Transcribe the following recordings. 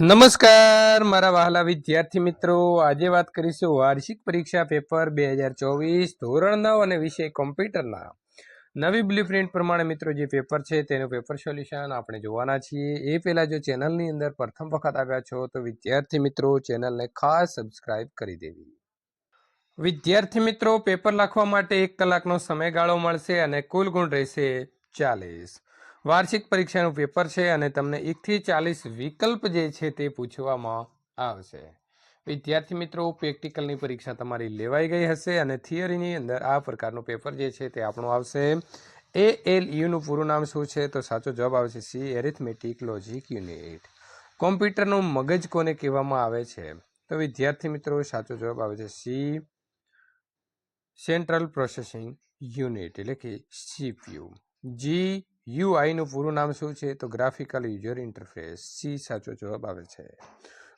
નમસ્કાર, મારા વહાલા વિદ્યાર્થી મિત્રો. આજે વાત કરીશું વાર્ષિક પરીક્ષા પેપર બે હજાર ચોવીસ ધોરણ નવ અને વિષય કોમ્પ્યુટરના નવી બ્લુપ્રિન્ટ પ્રમાણે મિત્રો જે પેપર છે તેનું પેપર સોલ્યુશન આપણે જોવાના છીએ. એ પહેલાં જો ચેનલની અંદર પ્રથમ વખત આવ્યા છો તો વિદ્યાર્થી મિત્રો ચેનલને ખાસ સબસ્ક્રાઇબ કરી દેવી. વિદ્યાર્થી મિત્રો, પેપર લખવા માટે એક કલાકનો સમયગાળો મળશે અને કુલ ગુણ રહેશે ચાલીસ. વાર્ષિક પરીક્ષાનું પેપર છે અને તમને એકથી ચાલીસ વિકલ્પ જે છે તે પૂછવામાં આવશે. વિદ્યાર્થી મિત્રો, પ્રેક્ટિકલની પરીક્ષા તમારી લેવાઈ ગઈ હશે અને થિયરીની અંદર આ પ્રકારનું પેપર જે છે તે આપણું આવશે. એ એલ યુનું પૂરું નામ શું છે? તો સાચો જવાબ આવશે સી એરિથમેટિક લોજિક યુનિટ કોમ્પ્યુટરનું મગજ કોને કહેવામાં આવે છે? તો વિદ્યાર્થી મિત્રો, સાચો જવાબ આવે છે સી સેન્ટ્રલ પ્રોસેસિંગ યુનિટ એટલે કે સીપીયુ જી યુઆઈનું પૂરું નામ શું છે? તો ગ્રાફિકલ યુઝર ઇન્ટરફેસ. સી સાચો જવાબ આવે છે.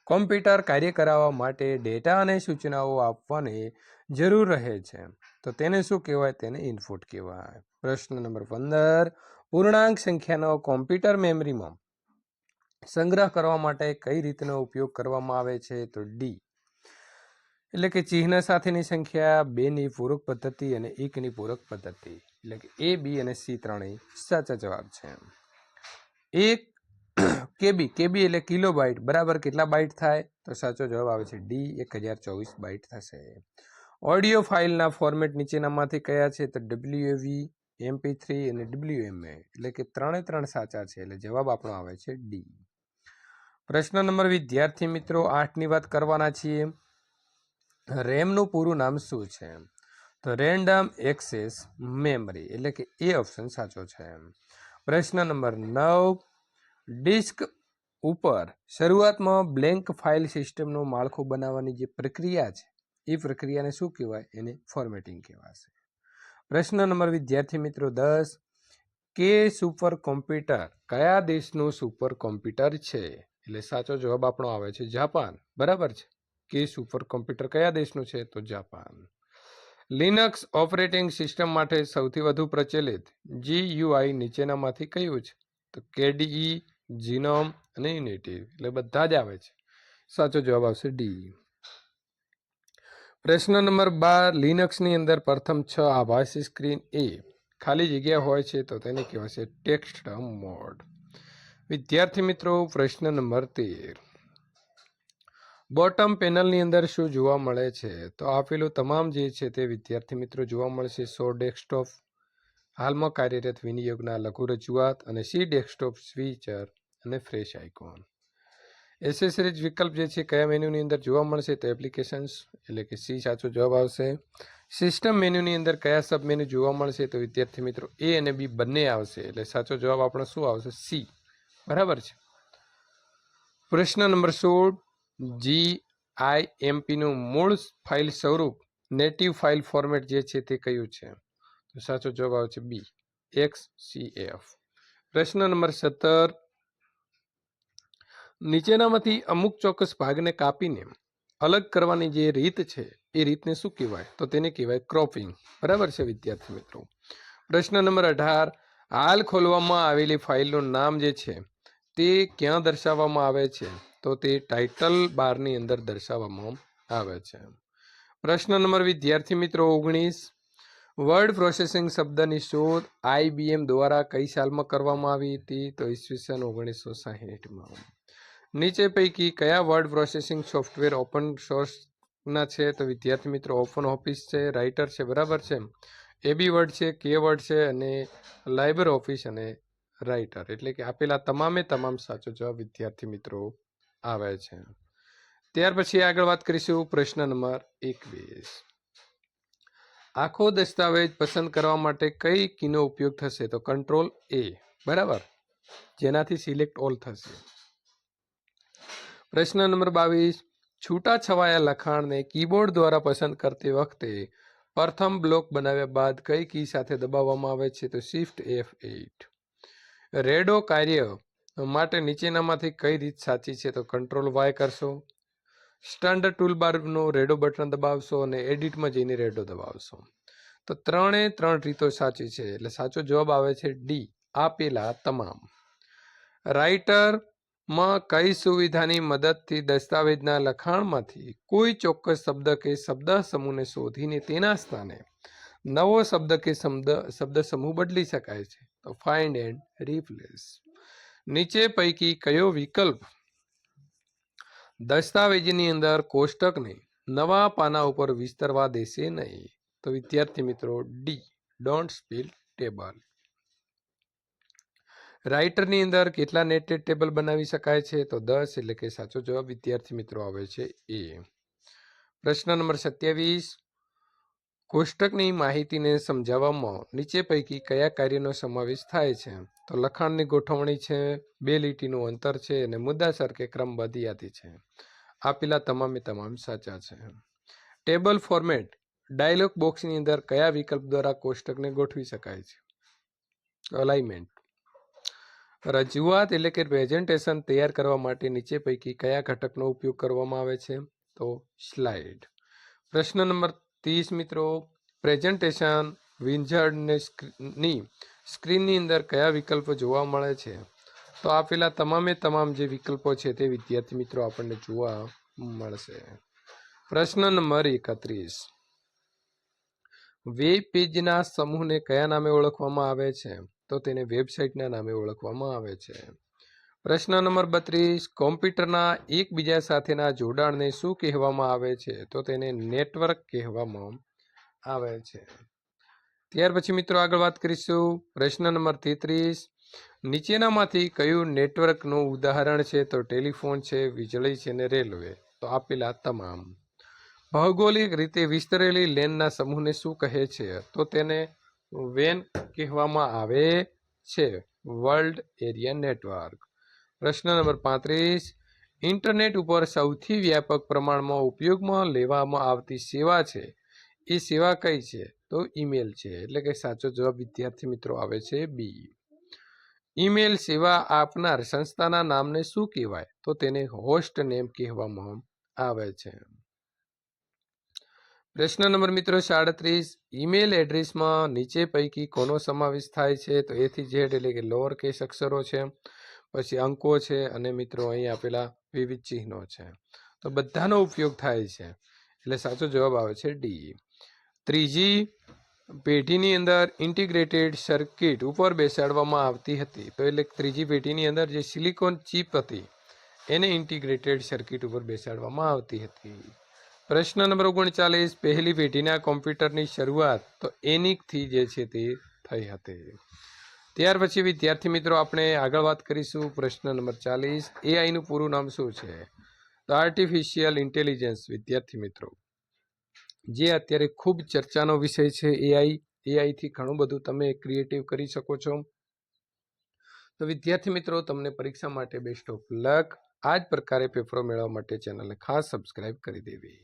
કોમ્પ્યુટર કાર્ય કરાવવા માટે ડેટા અને સૂચનાઓ આપવાની જરૂર રહે છે. તો તેને શું કહેવાય? તેને ઇનપુટ કહેવાય. પ્રશ્ન નંબર પંદર. પૂર્ણાંક સંખ્યાનો કોમ્પ્યુટર મેમરીમાં સંગ્રહ કરવા માટે કઈ રીતનો ઉપયોગ કરવામાં આવે છે? તો ડી એટલે કે ચિહ્ન સાથેની સંખ્યા બેની પૂરક પદ્ધતિ અને એકની પૂરક પદ્ધતિ. એટલે કે એ, બી અને સી ત્રણેય સાચા જવાબ છે. એક કેબી કેબી એટલે કિલો બાઇટ બરાબર કેટલા બાઇટ થાય? તો સાચો જવાબ આવે છે ડી, એક હજાર ચોવીસ બાઇટ થશે. ઓડિયો ફાઇલના ફોર્મેટ નીચેનામાંથી કયા છે? તો ડબલ્યુએવી એમપી થ્રી અને ડબલ્યુએમએ એટલે કે ત્રણે ત્રણ સાચા છે એટલે જવાબ આપણો આવે છે ડી. પ્રશ્ન નંબર વિદ્યાર્થી મિત્રો, આઠની વાત કરવાના છીએ. રેમનું પૂરું નામ શું છે? તો રેન્ડમ એક્સેસ મેમરી એટલે કે એ ઓપ્શન સાચો છે. પ્રશ્ન નંબર નવ, ડિસ્ક ઉપર શરૂઆતમાં બ્લેન્ક ફાઇલ સિસ્ટમનું માળખું બનાવવાની જે પ્રક્રિયા છે, એ પ્રક્રિયાને શું કહેવાય? એને ફોર્મેટિંગ કહેવાશે. પ્રશ્ન નંબર વિદ્યાર્થી મિત્રો દસ, કે સુપર કોમ્પ્યુટર કયા દેશનું સુપર કોમ્પ્યુટર છે? એટલે સાચો જવાબ આપણો આવે છે જાપાન. બરાબર છે? કે સુપર કોમ્પ્યુટર કયા દેશનું છે? તો જાપાન. લિનક્સ ઓપરેટિંગ સિસ્ટમ માટે સૌથી વધુ પ્રચલિત જીયુઆઈ નીચેનામાંથી કયું છે? તો કેડીઈ જીનોમ અને યુનિટી એટલે બધા જ આવે છે. સાચો જવાબ આવશે ડી પ્રશ્ન નંબર બાર લિનક્સની અંદર પ્રથમ છ આભાસી સ્ક્રીન એ ખાલી જગ્યા હોય છે તો તેને કહેવાય છે ટેક્સ્ટ મોડ. વિદ્યાર્થી મિત્રો, પ્રશ્ન નંબર તેર. બોટમ પેનલની અંદર શું જોવા મળે છે? તો આપેલું તમામ જે છે તે વિદ્યાર્થી મિત્રો જોવા મળશે. સો ડેસ્કટોપ હાલમાં કાર્યરત વિનિયોગના લઘુ રજૂઆત અને સી ડેસ્કટોપ સ્વીચર અને ફ્રેશ આઇકોન. એસેસરીઝ વિકલ્પ જે છે કયા મેન્યુની અંદર જોવા મળશે તો એપ્લિકેશન્સ એટલે કે સી સાચો જવાબ આવશે. સિસ્ટમ મેન્યુની અંદર કયા સબ મેન્યુ જોવા મળશે તો વિદ્યાર્થી મિત્રો એ અને બી બંને આવશે એટલે સાચો જવાબ આપણો શું આવશે? સી. બરાબર છે? પ્રશ્ન નંબર સોળ. જી આઈ એમપીનું મૂળ ફાઇલ સ્વરૂપ નેટિવ ફાઇલ ફોર્મેટ જે છે તે કયું છે? તો સાચો જવાબ આવે છે બી એક્સ સી એફ પ્રશ્ન નંબર સત્તર. નીચેનામાંથી અમુક ચોક્કસ ભાગને કાપીને અલગ કરવાની જે રીત છે, એ રીતને શું કહેવાય? તો તેને કહેવાય ક્રોપિંગ. બરાબર છે, વિદ્યાર્થી મિત્રો? પ્રશ્ન નંબર અઢાર. હાલ ખોલવામાં આવેલી ફાઇલનું નામ જે છે, તે ક્યાં દર્શાવવામાં આવે છે? તો તે ટાઇટલ બારની અંદર દર્શાવવામાં આવે છે. પ્રશ્ન નંબર વિદ્યાર્થી મિત્રો ઓગણીસ. વર્ડ પ્રોસેસિંગ શબ્દની શોધ આઈબીએમ દ્વારા કઈ સાલમાં કરવામાં આવી હતી? તો ઈસવીસન ઓગણીસો સાહીઠમાં. નીચે પૈકી કયા વર્ડ પ્રોસેસિંગ સોફ્ટવેર ઓપન સોર્સના છે? તો વિદ્યાર્થી મિત્રો ઓપન ઓફિસ છે રાઇટર છે, બરાબર છે? એબી વર્ડ છે, કે વર્ડ છે અને લાઇબર ઓફિસ અને રાઇટર એટલે કે આપેલા તમામે તમામ સાચો જવાબ વિદ્યાર્થી મિત્રો આવે છે. ત્યાર પછી આગળ વાત કરીશું પ્રશ્ન નંબર એકવીસ. આખો દસ્તાવેજ પસંદ કરવા માટે કઈ કીનો ઉપયોગ થશે? તો કંટ્રોલ એ બરાબર? જેનાથી સિલેક્ટ ઓલ થશે. પ્રશ્ન નંબર બાવીસ. છૂટા છવાયા લખાણને કીબોર્ડ દ્વારા પસંદ કરતી વખતે પ્રથમ બ્લોક બનાવ્યા બાદ કઈ કી સાથે દબાવવામાં આવે છે? તો શિફ્ટ એફ એઇટ રેડો કાર્ય માટે નીચેનામાંથી કઈ રીત સાચી છે તો કંટ્રોલ વાય કરશો. સ્ટાન્ડર્ડ ટૂલબારનો રેડો બટન દબાવશો અને એડિટમાં જઈને રેડો દબાવશો. તો ત્રણે ત્રણ રીતો સાચી છે એટલે સાચો જવાબ આવે છે ડી આપેલા તમામ. રાઇટરમાં કઈ સુવિધાની મદદથી દસ્તાવેજના લખાણમાંથી કોઈ ચોક્કસ શબ્દ કે શબ્દ સમૂહને શોધીને તેના સ્થાને નવો શબ્દ કે શબ્દ શબ્દ સમૂહ બદલી શકાય છે. તો ફાઇન્ડ એન્ડ રિપ્લેસ નીચે પૈકી કયો વિકલ્પ? દસ્તાવેજની અંદર કોષ્ટકને નવા પાના ઉપર વિસ્તરવા દેશે નહીં. તો વિદ્યાર્થી મિત્રો ડી ડોન્ટ સ્પીલ ટેબલ રાઇટરની અંદર કેટલા નેટેડ ટેબલ બનાવી શકાય છે? તો દસ, એટલે કે સાચો જવાબ વિદ્યાર્થી મિત્રો આવે છે એ પ્રશ્ન નંબર સત્યાવીસ. કોષ્ટકની માહિતીને સમજાવવામાં નીચે પૈકી કયા કાર્યનો સમાવેશ થાય છે? તો લખાણની ગોઠવણી છે, બે લીટીનું અંતર છે અને મુદ્દાસર કે ક્રમબદ્ધ યાદી છે. આપેલા તમામે તમામ સાચા છે. ટેબલ ફોર્મેટ ડાયલોગ બોક્સની અંદર કયા વિકલ્પ દ્વારા કોષ્ટકને ગોઠવી શકાય છે? અલાઇમેન્ટ રજૂઆત એટલે કે પ્રેઝન્ટેશન તૈયાર કરવા માટે નીચે પૈકી કયા ઘટકનો ઉપયોગ કરવામાં આવે છે? તો સ્લાઇડ. પ્રશ્ન નંબર ત્રીસ મિત્રો પ્રેઝન્ટેશન વિન્ઝર્ડને ની સ્ક્રીનની અંદર કયા વિકલ્પો જોવા મળે છે? તો આપેલા તમામે તમામ જે વિકલ્પો છે તે વિદ્યાર્થી મિત્રો આપણને જોવા મળશે. પ્રશ્ન નંબર એકત્રીસ. વેબ પેજના સમૂહને કયા નામે ઓળખવામાં આવે છે? તો તેને વેબસાઇટના નામે ઓળખવામાં આવે છે. પ્રશ્ન નંબર બત્રીસ, કોમ્પ્યુટરના એકબીજા સાથેના જોડાણને શું કહેવામાં આવે છે? તો તેને નેટવર્ક કહેવામાં આવે છે. ત્યાર પછી મિત્રો આગળ વાત કરીશું. પ્રશ્ન નંબર તેત્રીસ, નીચેનામાંથી કયું નેટવર્કનું ઉદાહરણ છે? તો ટેલિફોન છે, વીજળી છે ને રેલવે. તો આપેલા તમામ. ભૌગોલિક રીતે વિસ્તરેલી લેનના સમૂહને શું કહે છે? તો તેને વેન કહેવામાં આવે છે. World area network. પ્રશ્ન નંબર પાંત્રીસ. ઇન્ટરનેટ ઉપર સૌથી વ્યાપક પ્રમાણમાં ઉપયોગમાં લેવામાં આવતી સેવા છે. એ સેવા કઈ છે? તો ઈમેલ છે. એટલે કે સાચો જવાબ વિદ્યાર્થી મિત્રો આવે છે બી. ઈમેલ સેવા આપનાર સંસ્થાના નામને શું કહેવાય? તો તેને હોસ્ટ નેમ કહેવામાં આવે છે. પ્રશ્ન નંબર મિત્રો સાડત્રીસ. ઈમેલ એડ્રેસમાં નીચે પૈકી કોનો સમાવેશ થાય છે? તો એથી ઝેડ એટલે કે લોઅર કેસ અક્ષરો છે. પછી અંકો છે અને મિત્રો અહીં આપેલા વિવિધ ચિહ્નો છે. તો બધાનો ઉપયોગ થાય છે. એટલે સાચો જવાબ આવે છે ડી ત્રીજી, પેઢીની અંદર ઇન્ટિગ્રેટેડ સર્કિટ ઉપર બેસાડવામાં આવતી હતી. તો એટલે ત્રીજી પેઢીની અંદર જે સિલિકોન ચીપ હતી, એને ઇન્ટિગ્રેટેડ સર્કિટ ઉપર બેસાડવામાં આવતી હતી. પ્રશ્ન નંબર ઓગણચાલીસ, પહેલી પેઢીના કોમ્પ્યુટરની શરૂઆત તો એનિકથી જે છે તે થઈ હતી. ત્યાર પછી વિદ્યાર્થી મિત્રો, આપણે આગળ વાત કરીશું પ્રશ્ન નંબર ચાલીસ. એઆઈનું પૂરું નામ શું છે? તો આર્ટિફિશિયલ ઇન્ટેલિજન્સ વિદ્યાર્થી મિત્રો. જે અત્યારે ખૂબ ચર્ચાનો વિષય છે એઆઈ એઆઈથી ઘણું બધું તમે ક્રિએટિવ કરી શકો છો. તો વિદ્યાર્થી મિત્રો, તમને પરીક્ષા માટે બેસ્ટ ઓફ લક આ જ પ્રકારે પેપરો મેળવવા માટે ચેનલને ખાસ સબસ્ક્રાઇબ કરી દેવી.